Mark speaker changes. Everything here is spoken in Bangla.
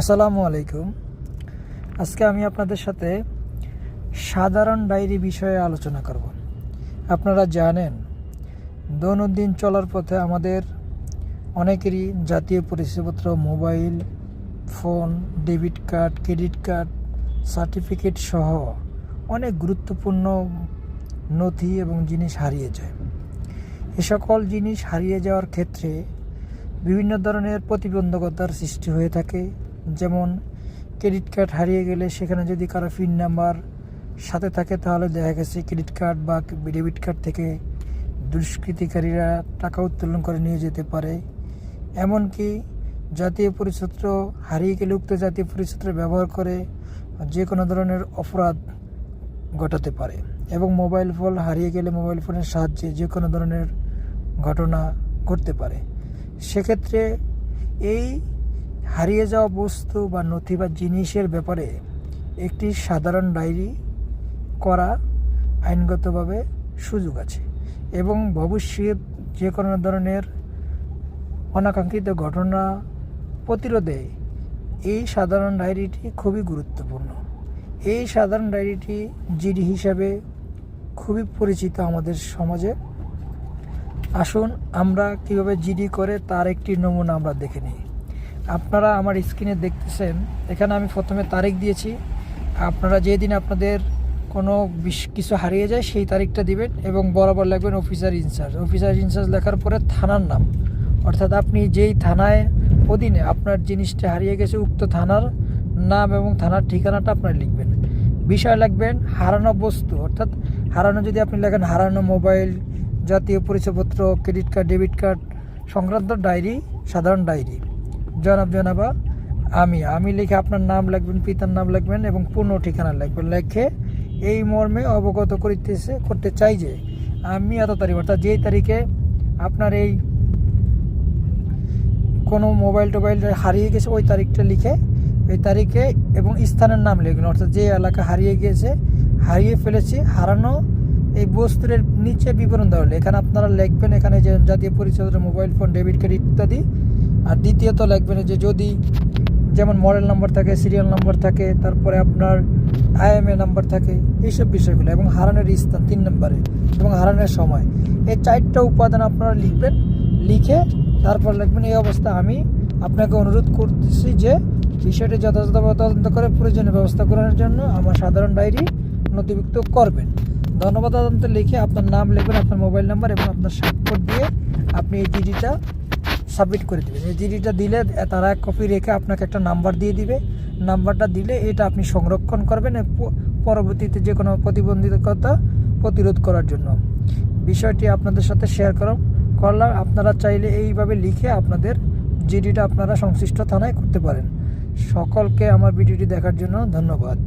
Speaker 1: আসসালামু আলাইকুম। আজকে আমি আপনাদের সাথে সাধারণ ডায়েরি বিষয়ে আলোচনা করব। আপনারা জানেন, দৈনন্দিন চলার পথে আমাদের অনেকেরই জাতীয় পরিচয়পত্র, mobile, phone, debit card, credit card, certificate সহ অনেক গুরুত্বপূর্ণ নথি এবং জিনিস হারিয়ে যায়। এ সকল জিনিস হারিয়ে যাওয়ার ক্ষেত্রে বিভিন্ন ধরনের প্রতিবন্ধকতার সৃষ্টি হয়ে থাকে। যেমন ক্রেডিট কার্ড হারিয়ে গেলে সেখানে যদি কারও পিন নাম্বার সাথে থাকে, তাহলে দেখা গেছে ক্রেডিট কার্ড বা ডেবিট কার্ড থেকে দুষ্কৃতিকারীরা টাকা উত্তোলন করে নিয়ে যেতে পারে। এমনকি জাতীয় পরিচয়পত্র হারিয়ে গেলে উক্ত জাতীয় পরিচয়পত্র ব্যবহার করে যে কোনো ধরনের অপরাধ ঘটাতে পারে এবং মোবাইল ফোন হারিয়ে গেলে মোবাইল ফোনের সাহায্যে যে কোনো ধরনের ঘটনা ঘটতে পারে। সেক্ষেত্রে এই হারিয়ে যাওয়া বস্তু বা নথি বা জিনিসের ব্যাপারে একটি সাধারণ ডায়েরি করা আইনগতভাবে সুযোগ আছে এবং ভবিষ্যৎ যে কোনো ধরনের অনাকাঙ্ক্ষিত ঘটনা প্রতিরোধে এই সাধারণ ডায়েরিটি খুবই গুরুত্বপূর্ণ। এই সাধারণ ডায়েরিটি জিডি হিসাবে খুবই পরিচিত আমাদের সমাজে। আসুন আমরা কীভাবে জিডি করে তার একটি নমুনা আমরা দেখে নিই। আপনারা আমার স্ক্রিনে দেখতেছেন, এখানে আমি প্রথমে তারিখ দিয়েছি। আপনারা যেদিন আপনাদের কোনো কিছু হারিয়ে যায়, সেই তারিখটা দিবেন এবং বরাবর লাগবেন officer in charge officer in charge লেখার পরে থানার নাম। অর্থাৎ আপনি যেই থানায় অধীনে আপনার জিনিসটা হারিয়ে গেছে, উক্ত থানার নাম এবং থানার ঠিকানাটা আপনার লিখবেন। বিষয় লাগবেন হারানো বস্তু। অর্থাৎ হারানো যদি আপনি লেখেন, হারানো মোবাইল, জাতীয় পরিচয়পত্র ক্রেডিট কার্ড ডেবিট কার্ড সংক্রান্ত ডায়েরি সাধারণ ডায়েরি জনাব, জনাবা, আমি আমি লিখে আপনার নাম লিখবেন, পিতার নাম লিখবেন এবং পূর্ণ ঠিকানা লিখবেন। লেখে এই মর্মে অবগত করিতেছে, করতে চাই যে, আমি এত তারিখ, অর্থাৎ যেই তারিখে আপনার এই কোনো মোবাইল টোবাইল হারিয়ে গেছে, ওই তারিখটা লিখে, ওই তারিখে এবং স্থানের নাম লিখবেন। অর্থাৎ যে এলাকা হারিয়ে গিয়েছে হারিয়ে ফেলেছে, হারানো এই বস্তুর নিচে বিবরণ দেওয়া হলো। এখানে আপনারা লিখবেন, এখানে যে জাতীয় পরিচয়পত্র, মোবাইল ফোন, ডেবিট কার্ড ইত্যাদি আর দ্বিতীয়ত লিখবেন যে যদি যেমন মডেল নাম্বার থাকে সিরিয়াল নাম্বার থাকে, তারপরে আপনার আইএমএ নাম্বার থাকে, এইসব বিষয়গুলো, এবং হারানের স্থান তিন নম্বরে, এবং হারানের সময়। এই চারটা উপাদান আপনারা লিখবেন, লিখে তারপর লিখবেন এই অবস্থা আমি আপনাকে অনুরোধ করতেছি যে বিষয়টি যথাযথভাবে তদন্ত করে প্রয়োজনীয় ব্যবস্থা করার জন্য আমার সাধারণ ডায়েরি নথিভুক্ত করবেন। ধন্যবাদ তদন্ত লিখে আপনার নাম লিখবেন, আপনার মোবাইল নাম্বার এবং আপনার স্বাক্ষর দিয়ে আপনি এই জিডিটা সাবমিট করে দেবেন। এই জিডিটা দিলে তারা এক কপি রেখে আপনাকে একটা নাম্বার দিয়ে দিবে। নাম্বারটা দিলে এটা আপনি সংরক্ষণ করবেন পরবর্তীতে যে কোনো প্রতিবন্ধিকতা প্রতিরোধ করার জন্য। বিষয়টি আপনাদের সাথে শেয়ার করা করলাম, আপনারা চাইলে এইভাবে লিখে আপনাদের জিডিটা আপনারা সংশ্লিষ্ট থানায় করতে পারেন। সকলকে আমার ভিডিওটি দেখার জন্য ধন্যবাদ।